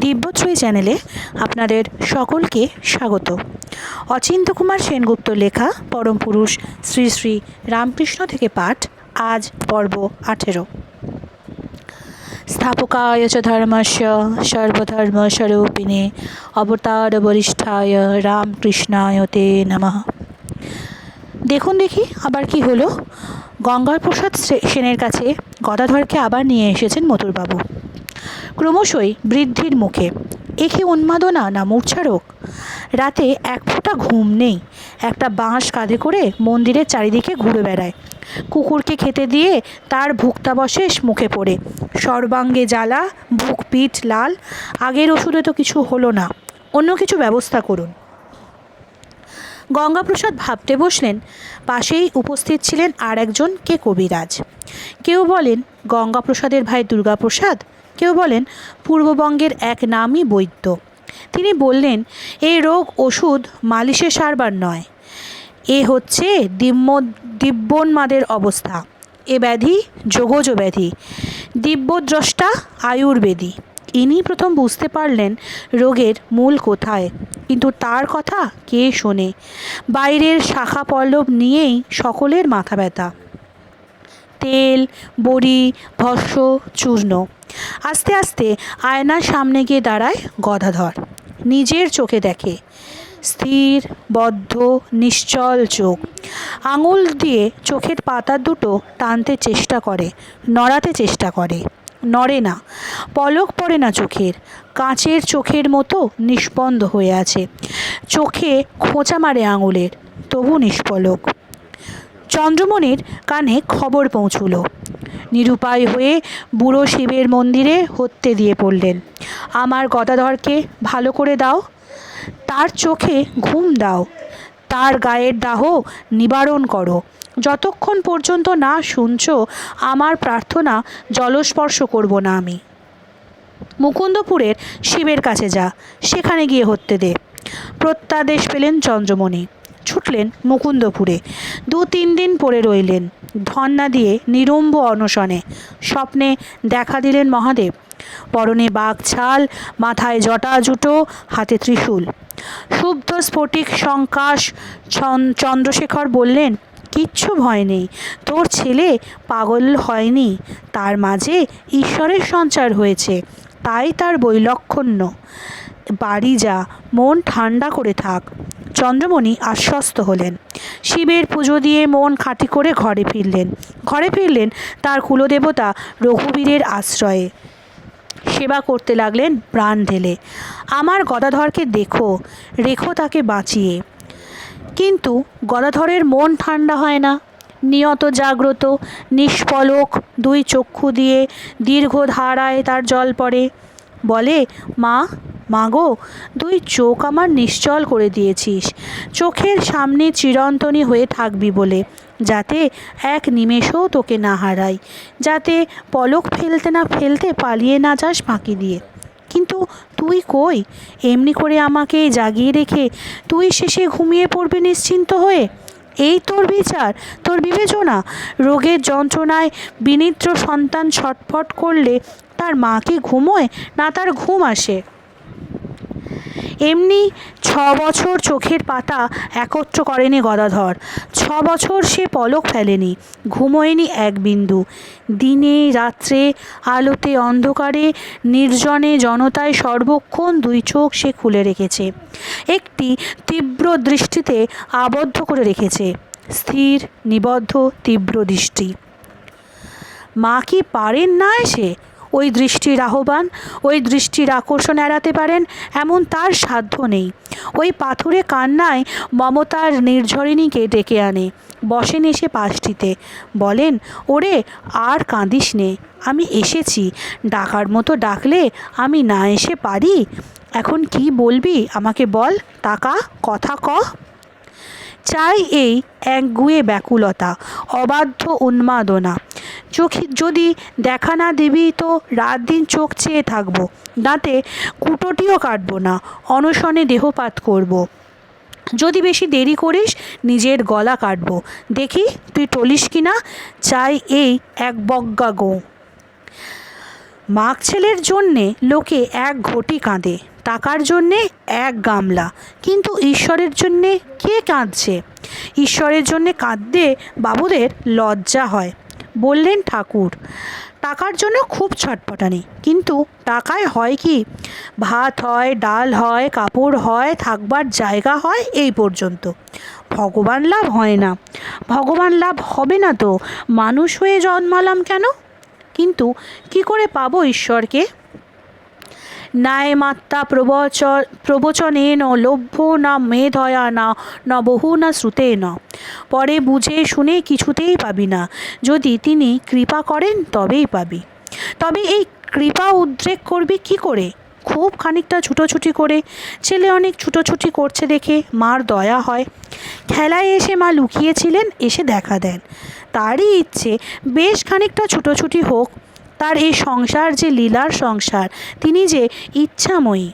দিব্যশ্রী চ্যানেলে আপনাদের সকলকে স্বাগত। অচিন্ত কুমার সেনগুপ্ত লেখা, পরম পুরুষ, শ্রী শ্রী রামকৃষ্ণ থেকে পাঠ, আজ পর্ব আঠেরো। স্থাপকায় চ ধর্মস্য, সর্বধর্মস্বরূপিণে অবতার বরিষ্ঠায় রামকৃষ্ণায় তে নমঃ। দেখুন দেখি আবার কি হলো। গঙ্গার প্রসাদ সেনের কাছে গদাধরকে আবার নিয়ে এসেছেন মথুরবাবু। ক্রমশই বৃদ্ধির মুখে। এ কি উন্মাদনা না মূর্ছারোগ রাতে এক ফোঁটা ঘুম নেই। একটা বাঁশ কাঁধে করে মন্দিরের চারিদিকে ঘুরে বেড়ায়। কুকুরকে খেতে দিয়ে তার ভুক্তাবশেষ মুখে পড়ে। সর্বাঙ্গে জ্বালা, বুক পিঠ লাল, আগের ওষুধে তো কিছু হলো না। অন্য কিছু ব্যবস্থা করুন। গঙ্গাপ্রসাদ ভাবতে বসলেন। পাশেই উপস্থিত ছিলেন আর একজন কে কবিরাজ। কেউ বলেন, গঙ্গাপ্রসাদের ভাই দুর্গাপ্রসাদ? কেউ বলেন পূর্ববঙ্গের এক নামই বৈদ্য। তিনি বললেন, এই রোগ ওষুধ মালিশে সারবার নয়, এ হচ্ছে দিব্য দিব্যোন্মাদের অবস্থা। এ ব্যাধি যোগজ ব্যাধি, দিব্যদ্রষ্টা আয়ুর্বেদী। ইনি প্রথম বুঝতে পারলেন রোগের মূল কোথায়, কিন্তু তার কথা কে শোনে? বাইরের শাখা পল্লব নিয়েই সকলের মাথা ব্যথা। তেল, বড়ি, ভস্য, চূর্ণ। আস্তে আস্তে আয়নার সামনে গিয়ে দাঁড়ায় গদাধর। নিজের চোখে দেখে। স্থির, বদ্ধ, নিশ্চল চোখ। আঙুল দিয়ে চোখের পাতা দুটো টানতে চেষ্টা করে, নড়াতে চেষ্টা করে। নড়ে না। পলক পড়ে না চোখের। কাঁচের চোখের মতো নিষ্পন্দ হয়ে আছে। চোখে খোঁচা মারে আঙুলের। তবু নিষ্পলক। চন্দ্রমণির কানে খবর পৌঁছুলো। নিরুপায় হয়ে বুড়ো শিবের মন্দিরে হত্যে দিয়ে পড়লেন। আমার গদাধরকে ভালো করে দাও, তার চোখে ঘুম দাও, তার গায়ের দাহ নিবারণ করো। যতক্ষণ পর্যন্ত না শুনছ, আমার প্রার্থনা জলস্পর্শ করব না আমি। মুকুন্দপুরের শিবের কাছে যা, সেখানে গিয়ে হত্যে দে। প্রত্যাদেশ পেলেন চন্দ্রমণি। ছুটলেন মুকুন্দপুরে। দু তিন দিন পড়ে রইলেন। ধন্না দিয়ে নিরম্ব অনশনে স্বপ্নে দেখা দিলেন মহাদেব। পরনে বাঘ ছাল, মাথায় জটা জুটো, হাতে ত্রিশূল। শুদ্ধ স্ফটিক সংকাশ চন- চন্দ্রশেখর বললেন, কিচ্ছু ভয় নেই। তোর ছেলে পাগল হয়নি। তার মাঝে ঈশ্বরের সঞ্চার হয়েছে। তাই তার বৈলক্ষণ্য। বাড়ি যা, মন ঠান্ডা করে থাক। চন্দ্রমণি আশ্বস্ত হলেন। শিবের পুজো দিয়ে মন খাঁটি করে ঘরে ফিরলেন। ঘরে ফিরলেন তার কুলদেবতা রঘুবীরের আশ্রয়ে। সেবা করতে লাগলেন প্রাণ ঢেলে। আমার গদাধরকে দেখো, রেখো তাকে বাঁচিয়ে। কিন্তু গদাধরের মন ঠান্ডা হয় না। নিয়ত জাগ্রত, নিষ্পলক, দুই চক্ষু দিয়ে দীর্ঘ ধারায় তার জল পড়ে। বলে, মা মাগো দুই চোখ আমার নিশ্চল করে দিয়েছিস। চোখের সামনে চিরন্তনী হয়ে থাকবি বলে, যাতে এক নিমেষও তোকে না হারাই, যাতে পলক ফেলতে না ফেলতে পালিয়ে না যাস ফাঁকি দিয়ে। কিন্তু তুই কই? এমনি করে আমাকে জাগিয়ে রেখে তুই শেষে ঘুমিয়ে পড়বি নিশ্চিন্ত হয়ে? এই তোর বিচার, তোর বিবেচনা। রোগের যন্ত্রণায় বিনিদ্র সন্তান ছটফট করলে তার মা কি ঘুমোয় না তার ঘুম আসে। এমনি ছ বছর চোখের পাতা একত্র করেনি গদাধর। ছ বছর সে পলক ফেলেনি, ঘুমোয়নি এক বিন্দু। দিনে, রাত্রে, আলোতে, অন্ধকারে, নির্জনে জনতায় সর্বক্ষণ দুই চোখ সে খুলে রেখেছে। একটি তীব্র দৃষ্টিতে আবদ্ধ করে রেখেছে। স্থির, নিবদ্ধ, তীব্র দৃষ্টি। মা কি পারেন না এসে? ওই দৃষ্টির আহ্বান, ওই দৃষ্টির আকর্ষণ এড়াতে পারেন, এমন তার সাধ্য নেই। ওই পাথুরে কান্নায় মমতার নির্ঝরিণীকে ডেকে আনে। বসেন এসে পাশটিতে। বলেন, ওরে, আর কাঁদিস নে। আমি এসেছি। ডাকার মতো ডাকলে আমি না এসে পারি? এখন কি বলবি? আমাকে বল, টাকা, কথা ক। চাই এই একগুয়ে ব্যাকুলতা, অবাধ্য উন্মাদনা। চোখে যদি দেখা না দিবি তো রাত দিন চোখ চেয়ে থাকব দাঁতে কুটোটিও কাটবো না, অনশনে দেহপাত করব। যদি বেশি দেরি করিস, নিজের গলা কাটবো। দেখি তুই টলিস কি না চাই এই এক বজ্ঞা গো মাঘ ছেলের জন্যে লোকে এক ঘটি কাঁদে। টাকার জন্যে এক গামলা, কিন্তু ঈশ্বরের জন্যে কে কাঁদছে? ঈশ্বরের জন্যে কাঁদতে বাবুদের লজ্জা হয়। বললেন ঠাকুর, টাকার জন্য খুব ছটপটানি, কিন্তু টাকায় হয় কি? ভাত হয়, ডাল হয়, কাপড় হয়, থাকবার জায়গা হয় এই পর্যন্ত। ভগবান লাভ হয় না। ভগবান লাভ হবে না তো? মানুষ হয়ে জন্মালাম কেন? কিন্তু কি করে পাবো ঈশ্বরকে? ন্যায়মাত্রা প্রবচ প্রবচনেন লভ্য না মেধয়া না ন বহু না শ্রুতেন পরে বুঝে শুনে কিছুতেই পাবি না। যদি তিনি কৃপা করেন, তবেই পাবি। তবে এই কৃপা উদ্রেক করবি কি করে? খুব খানিকটা ছুটোছুটি করে। ছেলে অনেক ছুটোছুটি করছে দেখে মার দয়া হয়। খেলায় এসে মা লুকিয়েছিলেন, এসে দেখা দেন। তারই ইচ্ছে, বেশ খানিকটা ছুটোছুটি হোক। তার এই সংসার যে লীলার সংসার, তিনি যে ইচ্ছাময়ী,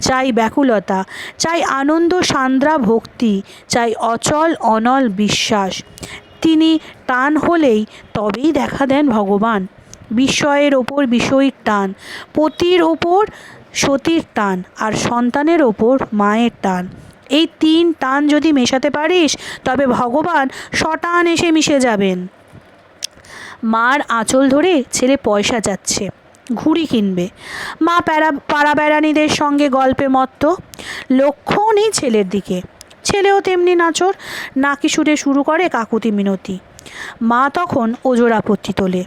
চাই ব্যাকুলতা, চাই আনন্দ সান্দ্রা ভক্তি, চাই অচল অনল বিশ্বাস। তিনি টান হলেই তবেই দেখা দেন ভগবান। বিস্ময়ের ওপর বিষয়ীর টান, পতির ওপর সতীর টান, আর সন্তানের ওপর মায়ের টান। এই তিন টান যদি মেশাতে পারিস, তবে ভগবান শটান এসে মিশে যাবেন। মার আঁচল ধরে ছেলে পয়সা যাচ্ছে, ঘুড়ি কিনবে। মা প্যারা পাড়া বেড়ানিদের সঙ্গে গল্পে মত্ত। লক্ষ্যও নেই ছেলের দিকে। ছেলেও তেমনি নাচর, নাকি সুরে শুরু করে কাকুতি মিনতি। মা তখন ওজোর আপত্তি তোলে।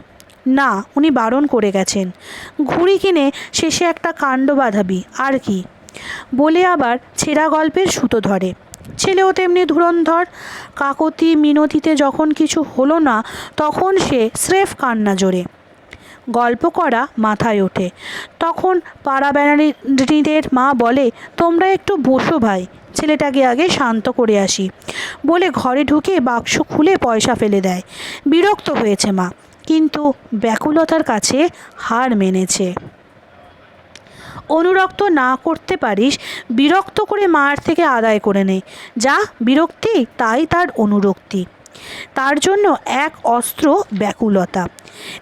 না, উনি বারণ করে গেছেন। ঘুড়ি কিনে শেষে একটা কাণ্ড বাঁধাবি, আর কি? বলে আবার ছেঁড়া গল্পের সুতো ধরে। ছেলেও তেমনি ধুরন্ধর। কাকতি মিনতিতে যখন কিছু হলো না, তখন সে স্রেফ কান্না জোরে। গল্প করা মাথায় ওঠে। তখন পাড়া বেড়ানিদের মা বলে, তোমরা একটু বসো ভাই, ছেলেটাকে আগে শান্ত করে আসি। বলে ঘরে ঢুকে বাক্স খুলে পয়সা ফেলে দেয়। বিরক্ত হয়েছে মা, কিন্তু ব্যাকুলতার কাছে হার মেনেছে। অনুরক্ত না করতে পারিস, বিরক্ত করে মার থেকে আদায় করে নে। যা বিরক্তি, তাই তার অনুরক্তি। তার জন্য এক অস্ত্র ব্যাকুলতা।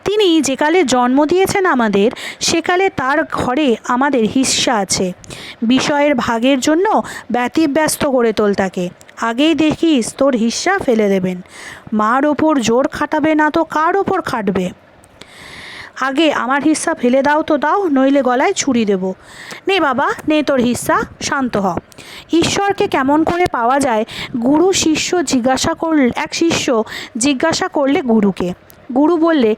তিনি যেকালে জন্ম দিয়েছেন আমাদের, সেকালে তার ঘরে আমাদের হিস্সা আছে। বিষয়ের ভাগের জন্য ব্যতিব্যস্ত করে তোল তাকে। আগেই দেখিস তোর হিস্সা ফেলে দেবেন। মার ওপর জোর খাটাবে না তো কার ওপর খাটবে? আগে আমার হিস্সা ফেলে দাও তো দাও, নইলে গলায় ছুরি দেব। নে বাবা, নে তোর হিস্সা, শান্ত হ। ঈশ্বরকে কেমন করে পাওয়া যায়, গুরু শিষ্য জিজ্ঞাসা করল, এক শিষ্য জিজ্ঞাসা করলে গুরুকে। গুরু বললে,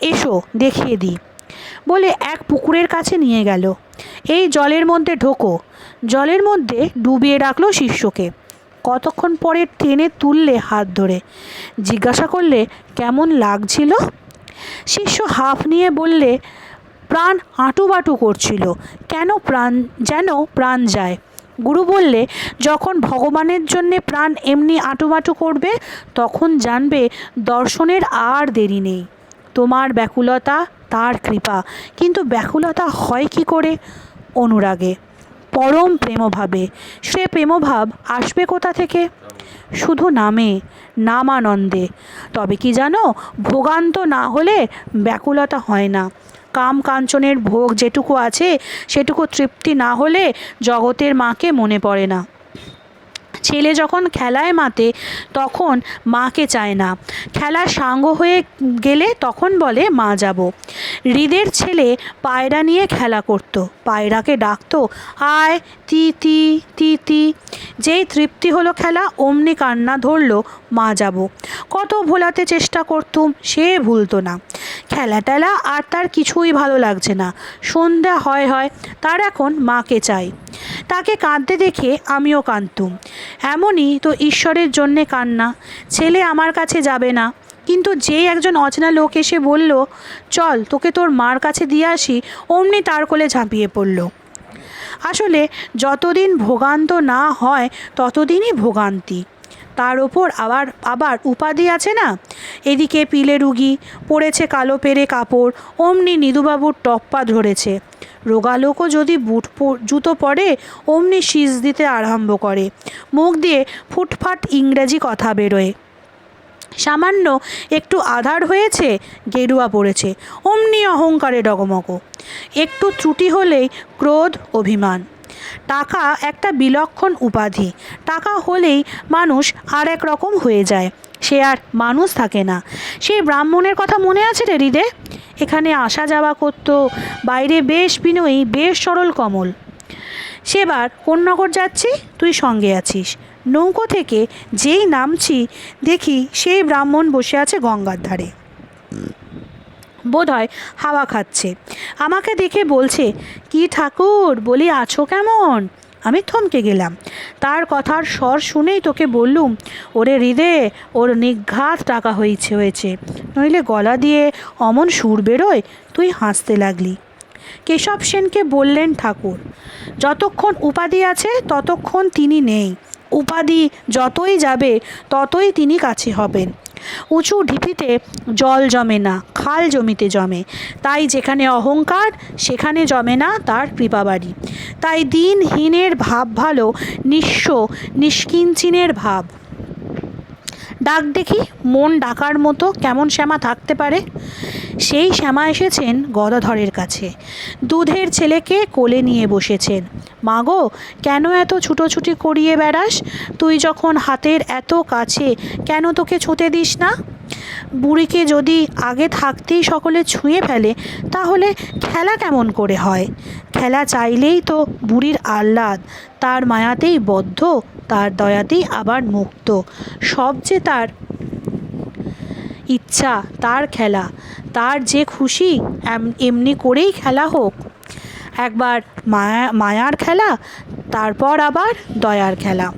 এসো, দেখিয়ে দিই। বলে এক পুকুরের কাছে নিয়ে গেল। এই জলের মধ্যে ঢোকো। জলের মধ্যে ডুবিয়ে রাখল শিষ্যকে। কতক্ষণ পরে টেনে তুললে হাত ধরে। জিজ্ঞাসা করলে, কেমন লাগছিল? শিষ্য হাফ নিয়ে বললে, প্রাণ আঁটুবাটু করছিল। কেন প্রাণ, যেন প্রাণ যায়? গুরু বললে, যখন ভগবানের জন্যে প্রাণ এমনি আঁটুবাটু করবে, তখন জানবে দর্শনের আর দেরি নেই। তোমার ব্যাকুলতা, তার কৃপা। কিন্তু ব্যাকুলতা হয় কি করে? অনুরাগে। পরম প্রেমভাবে। সে প্রেমভাব আসবে কোথা থেকে? শুধু নামে, নামানন্দে। তবে কি জানো, ভোগান্ত না হলে ব্যাকুলতা হয় না। কাম কাঞ্চনের ভোগ যেটুকু আছে, সেটুকু তৃপ্তি না হলে জগতের মাকে মনে পড়ে না। ছেলে যখন খেলায় মাতে তখন মাকে চায় না। খেলার সাঙ্গ হয়ে গেলে তখন বলে, মা যাব। হৃদের ছেলে পায়রা নিয়ে খেলা করত। পায়রাকে ডাকতো, আয়, তি তি তি তি। যেই তৃপ্তি হলো খেলা, অমনি কান্না ধরলো মা যাব। কত ভোলাতে চেষ্টা করতুম, সে ভুলতো না। খেলা টেলা আর তার কিছুই ভালো লাগছে না। সন্ধ্যা হয় হয়, তার এখন মাকে চাই। তাকে কাঁদতে দেখে আমিও কাঁদতুম। এমনই তো ঈশ্বরের জন্যে কান্না। ছেলে আমার কাছে যাবে না। কিন্তু যে একজন অচেনা লোক এসে বলল, চল, তোকে তোর মার কাছে দিয়ে আসি। অমনি তার কোলে ঝাঁপিয়ে পড়ল। আসলে যতদিন ভোগান্ত না হয়, ততদিনই ভোগান্তি। তার ওপর আবার আবার উপাধি আছে না? এদিকে পিলে রুগী, পড়েছে কালো পেরে কাপড়, অমনি নিদুবাবুর টপ্পা ধরেছে। রোগালোকও যদি বুট জুতো পরে, অমনি শীষ দিতে আরম্ভ করে। মুখ দিয়ে ফুটফাট ইংরেজি কথা বেরোয়। সামান্য একটু আধার হয়েছে, গেরুয়া পড়েছে। অমনি অহংকারে ডগমগ। একটু ত্রুটি হলেই ক্রোধ, অভিমান। টাকা একটা বিলক্ষণ উপাধি। টাকা হলেই মানুষ আর এক রকম হয়ে যায়। সে আর মানুষ থাকে না। সেই ব্রাহ্মণের কথা মনে আছে রে হৃদে এখানে আসা যাওয়া করতো, বাইরে বেশ বিনয়ী, বেশ সরল কমল। সেবার কোন নগর যাচ্ছি, তুই সঙ্গে আছিস। নৌকো থেকে যেই নামছি, দেখি সেই ব্রাহ্মণ বসে আছে গঙ্গার ধারে। বোধহয় হাওয়া খাচ্ছে। আমাকে দেখে বলছে, কি ঠাকুর, বলি আছো কেমন? আমি থমকে গেলাম। তার কথার স্বর শুনেই তোকে বললুম, ওরে হৃদে, ওর নিঘাত টাকা হয়েছে হয়েছে। নইলে গলা দিয়ে অমন সুর বেরোয়, তুই হাসতে লাগলি। কেশব সেনকে বললেন ঠাকুর, যতক্ষণ উপাধি আছে, ততক্ষণ তিনি নেই। উপাধি যতই যাবে, ততই তিনি কাছে হবেন। উঁচু ঢিপিতে জল জমে না, খাল জমিতে জমে। তাই যেখানে অহংকার, সেখানে জমে না তার কৃপাবাড়ি। তাই দিনহীনের ভাব ভালো, নিঃস্ব, নিষ্কিঞ্চিনের ভাব। ডাক দেখি মন ডাকার মতো কেমন শ্যামা থাকতে পারে? সেই শ্যামা এসেছেন গদাধরের কাছে। দুধের ছেলেকে কোলে নিয়ে বসেছেন। মাগো, কেন এত ছুটোছুটি করিয়ে বেড়াস? তুই যখন হাতের এত কাছে, কেন তোকে ছুঁতে দিস না? বুড়িকে যদি আগে থাকতেই সকলে ছুঁয়ে ফেলে, তাহলে খেলা কেমন করে হয়? খেলা চাইলেই তো বুড়ির আহ্লাদ, তার মায়াতেই বদ্ধ, তার দয়াতেই আবার মুক্ত। সব যে তার ইচ্ছা, তার খেলা, তার যে খুশি এমনি করেই খেলা হোক। একবার মায়া, মায়ার খেলা, তারপর আবার দয়ার খেলা।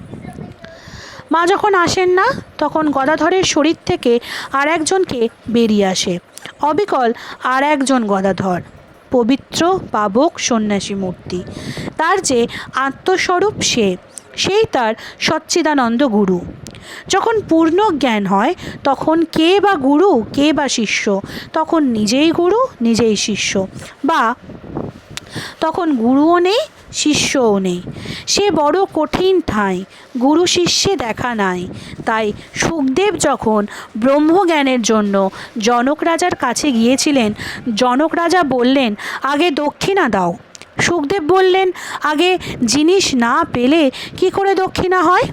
মা যখন আসেন না, তখন গদাধরের শরীর থেকে আর একজনকে বেরিয়ে আসে। অবিকল আর একজন গদাধর, পবিত্র পাবক সন্ন্যাসী মূর্তি। তার যে আত্মস্বরূপ সে, সেই তার সচ্চিদানন্দ গুরু। যখন পূর্ণ জ্ঞান হয়, তখন কে বা গুরু, কে বা শিষ্য, তখন নিজেই গুরু, নিজেই শিষ্য, বা তখন গুরুও নেই, শিষ্যও নেই। সে বড় কঠিন ঠাঁই, গুরু শিষ্যে দেখা নাই। তাই সুখদেব যখন ব্রহ্মজ্ঞানের জন্য জনক রাজার কাছে গিয়েছিলেন, জনক রাজা বললেন, আগে দক্ষিণা দাও। সুখদেব বললেন, আগে জিনিস না পেলে কি করে দক্ষিণা হয়?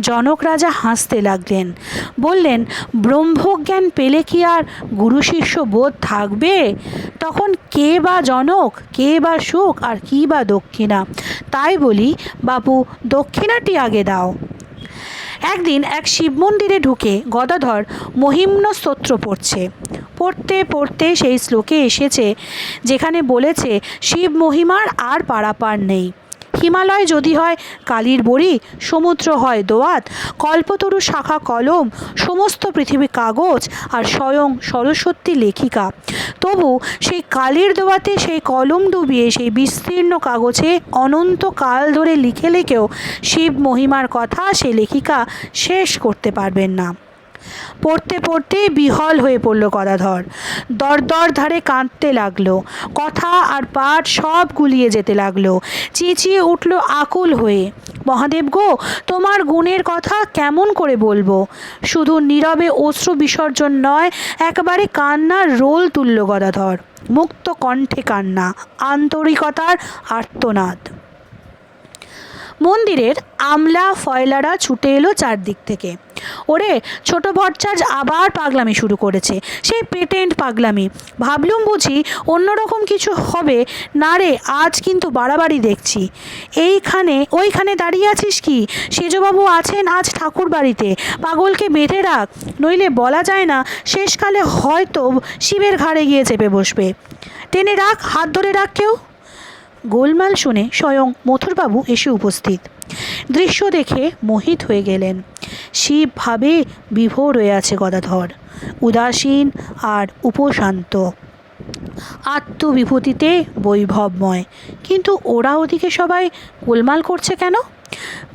জনক রাজা হাসতে লাগলেন। বললেন, ব্রহ্মজ্ঞান পেলে কি আর গুরু শিষ্য বোধ থাকবে? তখন কে বা জনক, কে বা সুখ, আর কি বা দক্ষিণা? তাই বলি, বাপু, দক্ষিণাটি আগে দাও। একদিন এক শিব মন্দিরে ঢুকে গদাধর মহিম্ন স্তোত্র পড়ছে। পড়তে পড়তে সেই শ্লোকে এসেছে, যেখানে বলেছে, শিব মহিমার আর পারাপার নেই। হিমালয় যদি হয় কালির বড়ি, সমুদ্র হয় দোয়াত, কল্পতরু শাখা কলম, সমস্ত পৃথিবী কাগজ আর স্বয়ং সরস্বতী লেখিকা। তবু সেই কালির দোয়াতে সেই কলম ডুবিয়ে সেই বিস্তীর্ণ কাগজে অনন্ত কাল ধরে লিখে লিখেও শিব মহিমার কথা সে লেখিকা শেষ করতে পারবেন না। পড়তে পড়তে বিহল হয়ে পড়ল গদাধর। দর দর ধারে কাঁদতে লাগল। কথা আর পাঠ সব গুলিয়ে যেতে লাগল। চেঁচিয়ে উঠল আকুল হয়ে, মহাদেব গো, তোমার গুণের কথা কেমন করে বলব? শুধু নীরবে অশ্রু বিসর্জন নয়, একেবারে কান্নার রোল তুলল গদাধর। মুক্ত কণ্ঠে কান্না, আন্তরিকতার আর্তনাদ। মন্দিরের আমলা ফয়লারা ছুটে এলো চারদিক থেকে। ওরে, ছোট ভট্টাচার্য আবার পাগলামি শুরু করেছে। সেই পেটেন্ট পাগলামি। ভাবলুম বুঝি অন্যরকম কিছু হবে। না রে, আজ কিন্তু বাড়াবাড়ি দেখছি। এইখানে, ওইখানে দাঁড়িয়ে আছিস কি? সেজবাবু আছেন আজ ঠাকুর বাড়িতে। পাগলকে বেঁধে রাখ। নইলে বলা যায় না, শেষকালে হয়তো শিবের ঘাড়ে গিয়ে চেপে বসবে। টেনে রাখ, হাত ধরে রাখ কেউ। গোলমাল শুনে স্বয়ং মথুরবাবু এসে উপস্থিত। দৃশ্য দেখে মোহিত হয়ে গেলেন। শিব ভাবে বিভোর হয়ে আছে গদাধর। উদাসীন আর উপশান্ত। আত্মবিভূতিতে বৈভবময়। কিন্তু ওরা ওদিকে সবাই গোলমাল করছে কেন?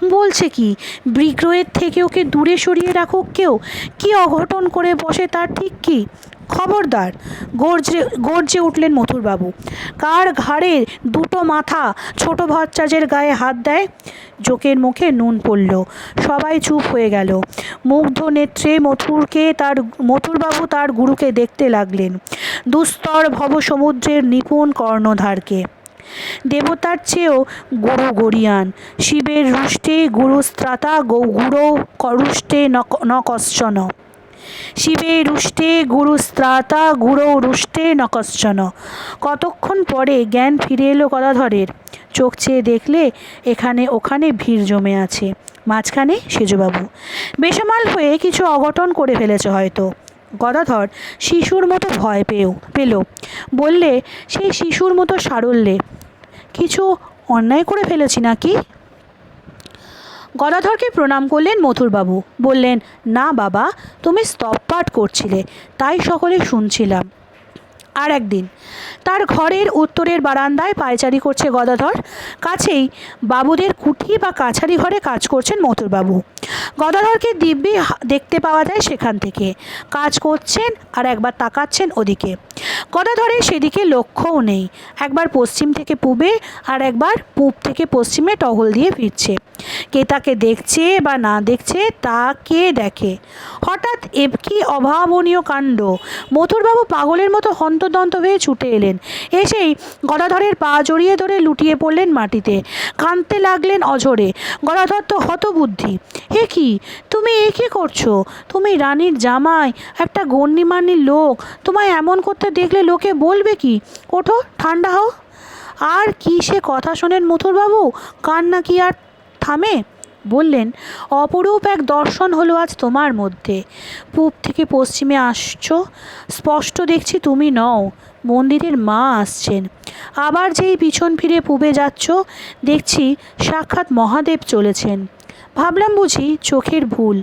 বলছে কি, বিগ্রহের থেকে ওকে দূরে সরিয়ে রাখুক কেউ? কি অঘটন করে বসে তার ঠিক কি? খবরদার, গর্জে গর্জে উঠলেন মথুরবাবু। কার ঘাড়ে দুটো মাথা ছোট ভচ্চাজের গায়ে হাত দেয়? জোকের মুখে নুন পড়ল। সবাই চুপ হয়ে গেল। মুগ্ধ নেত্রে মথুরকে তার, মথুরবাবু তার গুরুকে দেখতে লাগলেন। দুস্তর ভবসমুদ্রের নিপুণ কর্ণধারকে। দেবতার চেয়েও গুরু গরিয়ান শিবের রুষ্টে গুরু স্ত্রাতা গৌ গুরু করুষ্টে ন শিবে রুষ্টে গুরু স্ত্রাতা, গুরু রুষ্টে নকশ্চন। কতক্ষণ পরে জ্ঞান ফিরে এলো গদাধরের। চোখ চেয়ে দেখলে এখানে ওখানে ভিড় জমে আছে। মাঝখানে সেজুবাবু। বেসামাল হয়ে কিছু অঘটন করে ফেলেছে হয়তো। গদাধর শিশুর মতো ভয় পেয়েও পেল। বললে সেই শিশুর মতো সারল্যে। কিছু অন্যায় করে ফেলেছি নাকি? গদাধরকে প্রণাম করলেন মথুরবাবু। বললেন, না বাবা, তুমি স্তব পাঠ করছিলে, তাই সকলে শুনছিলাম। আর একদিন, তার ঘরের উত্তরের বারান্দায় পায়চারি করছে গদাধর। কাছেই বাবুদের কুঠি বা কাছারি ঘরে কাজ করছেন মথুরবাবু। গদাধরকে দিব্যি দেখতে পাওয়া যায় সেখান থেকে। কাজ করছেন আর একবার তাকাচ্ছেন ওদিকে। গদাধরের সেদিকে লক্ষ্যও নেই। একবার পশ্চিম থেকে পূবে আর একবার পূব থেকে পশ্চিমে টহল দিয়ে ফিরছে। কে তাকে দেখছে বা না দেখছে তা কে দেখে। হঠাৎ এ কি অভাবনীয় কাণ্ড? মথুরবাবু পাগলের মতো হন্তদন্ত হয়ে ছুটে এলেন। এসেই গদাধরের পা জড়িয়ে ধরে লুটিয়ে পড়লেন মাটিতে। কাঁদতে লাগলেন অঝরে। গদাধর তো হতবুদ্ধি। হে কি? তুমি এ কী করছ? তুমি রানীর জামাই, একটা গণ্যমান্য লোক। তোমায় এমন করতে দেখলে লোকে বলবে কি? ওঠো ঠান্ডা হও। আর কি সে কথা শোনেন মথুরবাবু? কান্না কি আর থামে বললেন, অপরূপ এক দর্শন হলো আজ তোমার মধ্যে। পূব থেকে পশ্চিমে আসছো, স্পষ্ট দেখছি তুমি নও, মন্দিরের মা আসছেন। আবার যেই পিছন ফিরে পূবে যাচ্ছ, দেখছি সাক্ষাৎ মহাদেব চলেছেন। ভাবলাম বুঝি চোখের ভুল,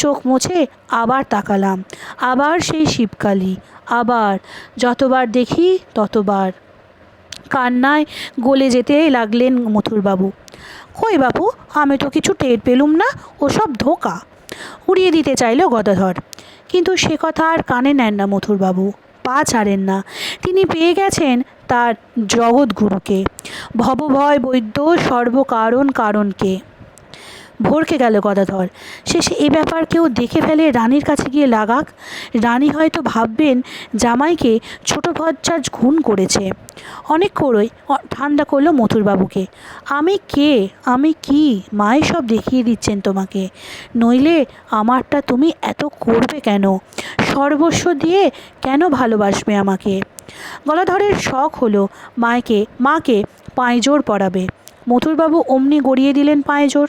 চোখ মুছে আবার তাকালাম। আবার সেই শিবকালী, আবার যতবার দেখি ততবার। কান্নায় গলে যেতে লাগলেন মথুরবাবু। কই বাবু আমি তো কিছু টের পেলুম না ওসব ধোকা। উড়িয়ে দিতে চাইল গদাধর, কিন্তু সে কথা আর কানে নেন না মথুরবাবু, পা ছাড়েন না। তিনি পেয়ে গেছেন তার জগৎগুরুকে, ভবভয় বৈদ্য সর্বকারণ কারণকে। ভরকে গেল গদাধর। শেষে এ ব্যাপার কেউ দেখে ফেলে রানীর কাছে গিয়ে লাগাক। রানী হয়তো ভাববেন, জামাইকে ছোট ভজ্জাজ খুন করেছে। অনেক করই ঠান্ডা করল মথুরবাবুকে। আমি কে? আমি কি? মায়ে সব দেখিয়ে দিচ্ছেন তোমাকে। নইলে আমারটা তুমি এত করবে কেন? সর্বস্ব দিয়ে কেন ভালোবাসবে আমাকে? গলাধরের শখ হলো মায়কে মাকে পাঁয়জোর পরাবে। মথুরবাবু অমনি গড়িয়ে দিলেন পাঁয়জোর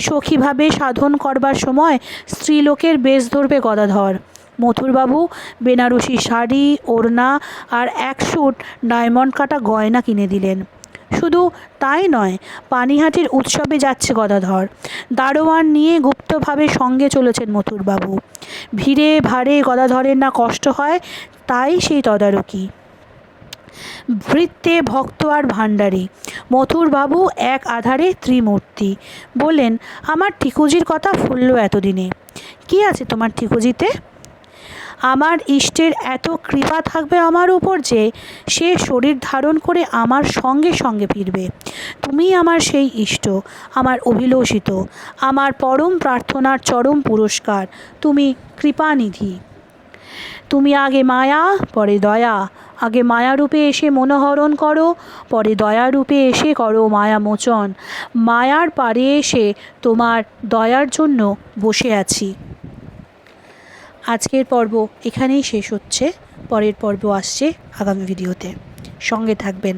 সখীভাবে সাধন করবার সময় স্ত্রীলোকের বেশ ধরবে গদাধর। মথুরবাবু বেনারসি শাড়ি, ওড়না আর এক সুট ডায়মন্ড কাটা গয়না কিনে দিলেন। শুধু তাই নয়, পানিহাটির উৎসবে যাচ্ছে গদাধর। দারোয়ান নিয়ে গুপ্তভাবে সঙ্গে চলেছেন মথুরবাবু। ভিড়ে ভাড়ে গদাধরের না কষ্ট হয়, তাই সেই তদারকি। ভৃত্যে ভক্ত আর ভাণ্ডারী। মথুরবাবু এক আধারে ত্রিমূর্তি। বললেন, আমার ঠিকুজির কথা ফুললো এতদিনে। কি আছে তোমার ঠিকুজিতে? আমার ইষ্টের এত কৃপা থাকবে আমার উপর যে সে শরীর ধারণ করে আমার সঙ্গে সঙ্গে ফিরবে। তুমি আমার সেই ইষ্ট, আমার অভিলষিত, আমার পরম প্রার্থনার চরম পুরস্কার। তুমি কৃপানিধি। তুমি আগে মায়া, পরে দয়া। আগে মায়ারূপে এসে মনোহরণ করো, পরে দয়ারূপে এসে করো মায়া মোচন মায়ার পারে এসে তোমার দয়ার জন্য বসে আছি। আজকের পর্ব এখানেই শেষ হচ্ছে। পরের পর্ব আসছে আগামী ভিডিওতে। সঙ্গে থাকবেন